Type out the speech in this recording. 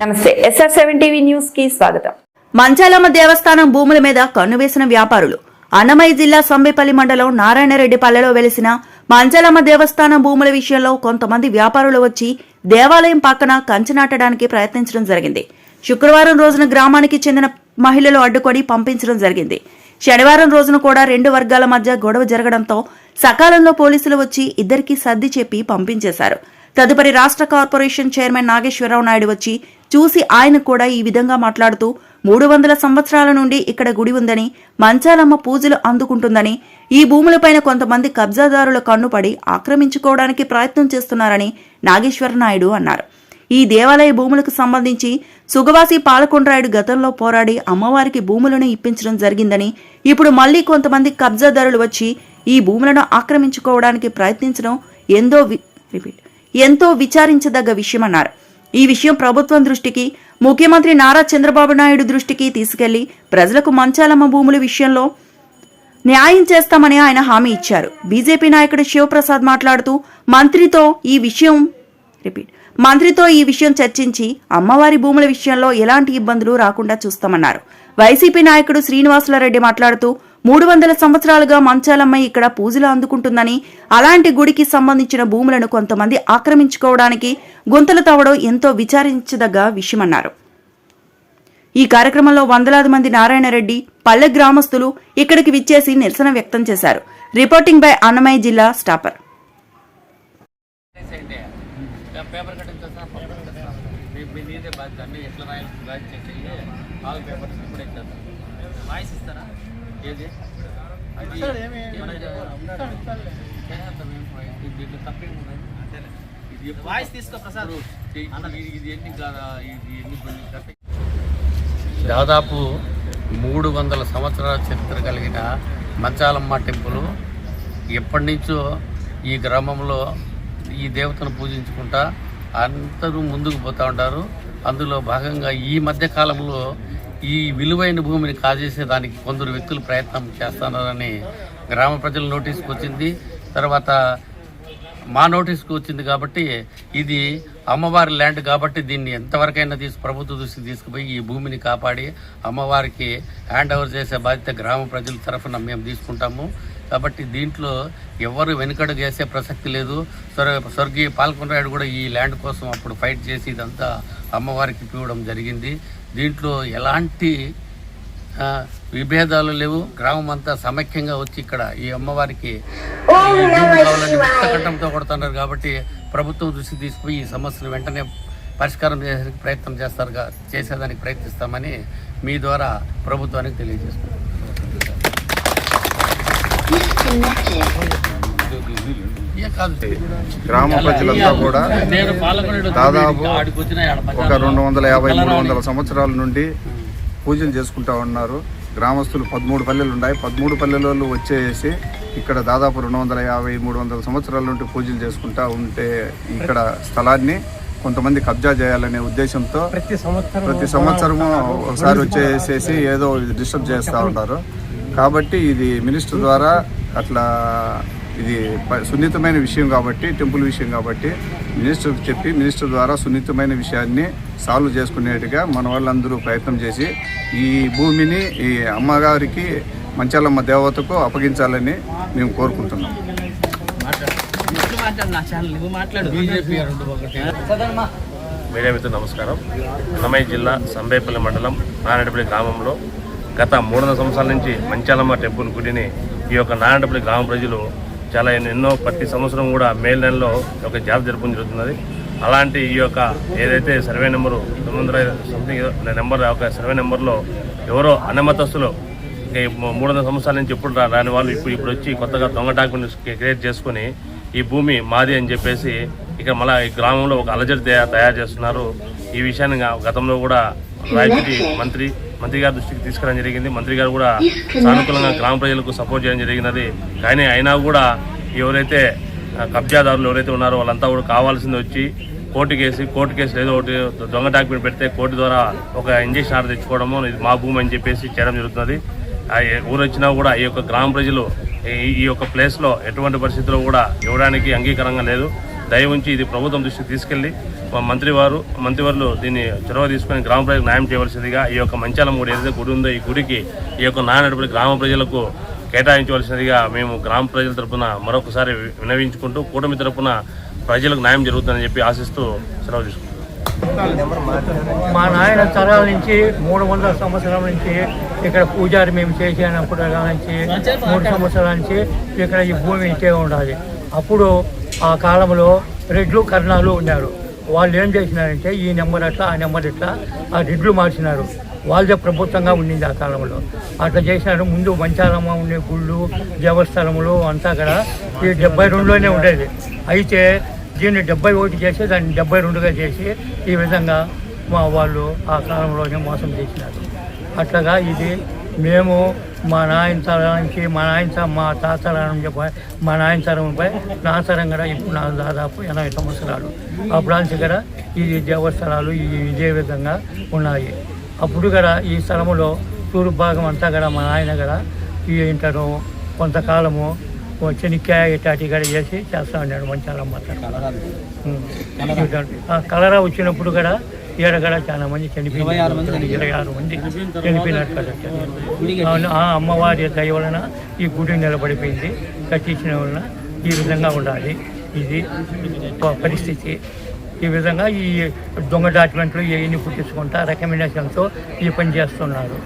నమస్తే. SR seven TV న్యూస్కి స్వాగతం. మంచాలమ్మ దేవస్థానం భూముల మీద కన్నువేసిన వ్యాపారులు. అన్నమయ్య జిల్లా సొంబిపల్లి మండలం నారాయణరెడ్డిపల్లెలో వెలిసిన మంచాలమ్మ దేవస్థానం భూముల విషయంలో కొంతమంది వ్యాపారులు వచ్చి దేవాలయం పక్కన కంచె నాటడానికి ప్రయత్నించడం జరిగింది. శుక్రవారం రోజున గ్రామానికి చెందిన మహిళలు అడ్డుకొని పంపించడం జరిగింది. శనివారం రోజున కూడా రెండు వర్గాల మధ్య గొడవ జరగడంతో సకాలంలో పోలీసులు వచ్చి ఇద్దరికి సర్ది చెప్పి పంపించేశారు. తదుపరి రాష్ట్ర కార్పొరేషన్ చైర్మన్ నాగేశ్వరరావు నాయుడు వచ్చి చూసి ఆయన కూడా ఈ విధంగా మాట్లాడుతూ మూడు వందల సంవత్సరాల నుండి ఇక్కడ గుడి ఉందని మంచాలమ్మ పూజలు అందుకుంటుందని ఈ భూములపైన కొంతమంది కబ్జాదారుల కన్నుపడి ఆక్రమించుకోవడానికి ప్రయత్నం చేస్తున్నారని నాగేశ్వర నాయుడు అన్నారు. ఈ దేవాలయ భూములకు సంబంధించి సుగవాసి పాలకొండరాయుడు గతంలో పోరాడి అమ్మవారికి భూములను ఇప్పించడం జరిగిందని ఇప్పుడు మళ్ళీ కొంతమంది కబ్జాదారులు వచ్చి ఈ భూములను ఆక్రమించుకోవడానికి ప్రయత్నించడం ఎంతో రిపీట్ ఎంతో విచారించదగ్గ విషయమన్నారు. ఈ విషయం ప్రభుత్వం దృష్టికి ముఖ్యమంత్రి నారా చంద్రబాబు నాయుడు దృష్టికి తీసుకెళ్ళి ప్రజలకు మంచాలమ్మ భూముల విషయంలో న్యాయం చేస్తామని ఆయన హామీ ఇచ్చారు. బీజేపీ నాయకుడు శివప్రసాద్ మాట్లాడుతూ మంత్రితో ఈ విషయం రిపీట్ మంత్రితో ఈ విషయం చర్చించి అమ్మవారి భూముల విషయంలో ఎలాంటి ఇబ్బందులు రాకుండా చూస్తామన్నారు. వైసీపీ నాయకుడు శ్రీనివాసులరెడ్డి మాట్లాడుతూ మూడు వందల సంవత్సరాలుగా మంచాలమ్మ ఇక్కడ పూజలు అందుకుంటుందని అలాంటి గుడికి సంబంధించిన భూములను కొంతమంది ఆక్రమించుకోవడానికి గుంతలు తవ్వడం ఎంతో విచారించదగ్గ విషయమన్నారు. ఈ కార్యక్రమంలో వందలాది మంది నారాయణరెడ్డి పల్లె గ్రామస్తులు ఇక్కడికి విచ్చేసి నిరసన వ్యక్తం చేశారు. రిపోర్టింగ్ బై అన్నమయ్య జిల్లా స్టాపర్ పేపర్ ఏది? అది మనకి చేస్తాం ఏం వాయిస్? దీంట్లో తప్పేం ఉన్నది? ఇది ఎప్పుడు- వాయిస్ తీసుకో ప్రసాద్. ఇది ఇది ఎన్ని కాదా? ఇది ఎన్ని కొన్ని తప్పే దాదాపు మూడు వందల సంవత్సరాల చరిత్ర కలిగిన మంచాలమ్మ టెంపుల్ ఎప్పటి నుంచో ఈ గ్రామంలో ఈ దేవతను పూజించుకుంటా అందరూ ముందుకు పోతూ ఉంటారు. అందులో భాగంగా ఈ మధ్య కాలంలో ఈ విలువైన భూమిని కాజేసే దానికి కొందరు వ్యక్తులు ప్రయత్నం చేస్తున్నారని గ్రామ ప్రజల నోటీస్కి వచ్చింది తర్వాత మా నోటీస్కి వచ్చింది కాబట్టి ఇది అమ్మవారి ల్యాండ్ కాబట్టి దీన్ని ఎంతవరకైనా తీసు ప్రభుత్వ దృష్టికి తీసుకుపోయి ఈ భూమిని కాపాడి అమ్మవారికి హ్యాండ్ ఓవర్ చేసే బాధ్యత గ్రామ ప్రజల తరఫున మేము తీసుకుంటాము. కాబట్టి దీంట్లో ఎవరు వెనుకడుగు వేసే ప్రసక్తి లేదు. స్వర్ స్వర్గీయ పాల్కొండరాయుడు కూడా ఈ ల్యాండ్ కోసం అప్పుడు ఫైట్ చేసి ఇదంతా అమ్మవారికి ఇవ్వడం జరిగింది. దీంట్లో ఎలాంటి విభేదాలు లేవు. గ్రామం అంతా సమైక్యంగా వచ్చి ఇక్కడ ఈ అమ్మవారికి కావాలని ముక్తకంఠంతో కొడుతున్నారు కాబట్టి ప్రభుత్వం దృష్టికి తీసుకుపోయి ఈ సమస్యను వెంటనే పరిష్కారం చేసేందుకు ప్రయత్నం చేస్తారు చేసేదానికి ప్రయత్నిస్తామని మీ ద్వారా ప్రభుత్వానికి తెలియజేస్తున్నాం. గ్రామ ప్రజలంతా కూడా దాదాపు ఒక రెండు వందల యాభై మూడు వందల సంవత్సరాల నుండి పూజలు చేసుకుంటా ఉన్నారు. గ్రామస్తులు పదమూడు పల్లెలు ఉన్నాయి. పదమూడు పల్లెలలో వచ్చేసి ఇక్కడ దాదాపు రెండు వందల యాభై మూడు వందల సంవత్సరాల నుండి పూజలు చేసుకుంటా ఉంటే ఇక్కడ స్థలాన్ని కొంతమంది కబ్జా చేయాలనే ఉద్దేశంతో ప్రతి సంవత్సరం ప్రతి సంవత్సరము ఒకసారి వచ్చేసేసి ఏదో డిస్టర్బ్ చేస్తూ ఉంటారు కాబట్టి ఇది మినిస్టర్ ద్వారా అట్లా ఇది సున్నితమైన విషయం కాబట్టి టెంపుల్ విషయం కాబట్టి మినిస్టర్కి చెప్పి మినిస్టర్ ద్వారా సున్నితమైన విషయాన్ని సాల్వ్ చేసుకునేట్టుగా మన వాళ్ళందరూ ప్రయత్నం చేసి ఈ భూమిని ఈ అమ్మగారికి మంచాలమ్మ దేవతకు అప్పగించాలని మేము కోరుకుంటున్నాం. నువ్వు మాట్లాడు నా ఛానల్ నువ్వు మాట్లాడు. బీజేపీ రెండు ఒకటి. మీడియా మిత్రులు నమస్కారం. అన్నమయ్య జిల్లా సంబేపల్లి మండలం నారాయణపల్లి గ్రామంలో గత మూడు వందల సంవత్సరాల నుంచి మంచాలమ్మ టెంపుల్ గుడిని ఈ యొక్క నారాయణపల్లి గ్రామ ప్రజలు చాలా ఎన్నో ప్రతి సంవత్సరం కూడా మే నెలలో ఒక జాబ్ జరపడం జరుగుతున్నది. అలాంటి ఈ యొక్క ఏదైతే సర్వే నెంబరు తొమ్మిది వందల సంథింగ్ నెంబర్ ఒక సర్వే నెంబర్లో ఎవరో అనమతస్తులు మూడు వందల సంవత్సరాల నుంచి ఎప్పుడు రాని వాళ్ళు ఇప్పుడు ఇప్పుడు వచ్చి కొత్తగా దొంగ డాక్యుమెంట్స్ క్రియేట్ చేసుకుని ఈ భూమి మాది అని చెప్పేసి ఇక్కడ మళ్ళీ ఈ గ్రామంలో ఒక అలజడి తయారు చేస్తున్నారు. ఈ విషయాన్ని గతంలో కూడా రాయచూటి మంత్రి మంత్రి గారి దృష్టికి తీసుకురావడం జరిగింది. మంత్రి గారు కూడా సానుకూలంగా గ్రామ ప్రజలకు సపోర్ట్ చేయడం జరిగినది. కానీ అయినా కూడా ఎవరైతే కబ్జాదారులు ఎవరైతే ఉన్నారో వాళ్ళంతా కూడా కావాల్సింది వచ్చి కోర్టు కేసు కోర్టు కేసు ఏదో ఒకటి దొంగ డాక్యుమెంట్ పెడితే కోర్టు ద్వారా ఒక ఇంజక్షన్ ఆర్డర్ తెచ్చుకోవడము ఇది మా భూమి అని చెప్పేసి చేయడం జరుగుతుంది ఊరు వచ్చినా కూడా ఈ యొక్క గ్రామ ప్రజలు ఈ ఈ యొక్క ప్లేస్లో ఎటువంటి పరిస్థితుల్లో కూడా ఇవ్వడానికి అంగీకారంగా లేదు. దయ ఉంచి ఇది ప్రభుత్వం దృష్టికి తీసుకెళ్ళి మా మంత్రివారు మంత్రివర్లు దీన్ని చొరవ తీసుకొని గ్రామ ప్రజలకు న్యాయం చేయవలసిందిగా ఈ యొక్క మంచాలం గుడి ఏదైతే గుడి ఉందో ఈ గుడికి ఈ యొక్క నానడుపుడి గ్రామ ప్రజలకు కేటాయించవలసినదిగా మేము గ్రామ ప్రజల తరపున మరొకసారి వినవించుకుంటూ కూటమి తరపున ప్రజలకు న్యాయం జరుగుతుందని చెప్పి ఆశిస్తూ సెలవు తీసుకుంటున్నాం. మా నాయన తరాల నుంచి మూడు వందల సంవత్సరాల నుంచి ఇక్కడ పూజారి మేము చేసినప్పుడు నుంచి మూడు సంవత్సరాల నుంచి ఇక్కడ ఈ భూమి ఇచ్చే ఉండాలి. అప్పుడు ఆ కాలంలో రెడ్లు కర్ణాలు ఉన్నారు. వాళ్ళు ఏం చేసినారంటే ఈ నెంబర్ అట్లా ఆ నెంబర్ ఇట్లా ఆ రెడ్లు మార్చినారు. వాళ్ళదే ప్రభుత్వంగా ఉండింది ఆ కాలంలో. అట్లా చేసినారు. ముందు మంచాలమ్మ ఉండే గుళ్ళు దేవస్థానములు అంతా కూడా ఈ డెబ్బై రెండులోనే ఉండేది. అయితే దీన్ని డెబ్బై ఒకటి చేసి దాన్ని డెబ్బై రెండుగా చేసి ఈ విధంగా మా వాళ్ళు ఆ కాలంలోనే మోసం చేసినారు. అట్లాగా ఇది మేము మా నాయన తరం నుంచి మా నాయన మా తాత నుంచి మా నాయన తరంపై నా తరం కూడా ఇప్పుడు నాకు దాదాపు ఎనభై సంవత్సరాలు. అప్పుడు కూడా ఈ దేవస్థానాలు ఈ ఇదే విధంగా ఉన్నాయి. అప్పుడు కూడా ఈ స్థలములో తూర్పు భాగం అంతా కూడా మా నాయన కూడా ఈ ఇంటను కొంతకాలము చెనిక్కాయ ఇటాటి కూడా చేసి చేస్తా ఉన్నాడు మంచాలమ్మ కలరా వచ్చినప్పుడు కూడా ఈడ కూడా చాలా మంది చనిపోయినారు. ఇరవై ఆరు మంది చనిపోయినట్టు అవును, ఆ అమ్మవారి దయ వలన ఈ గుడి నిలబడిపోయింది. కట్టించిన వలన ఈ విధంగా ఉండాలి. ఇది పరిస్థితి. ఈ విధంగా ఈ దొంగ డాక్యుమెంట్లు ఇవన్నీ పుట్టించుకుంటా రికమెండేషన్తో ఈ పని చేస్తున్నారు.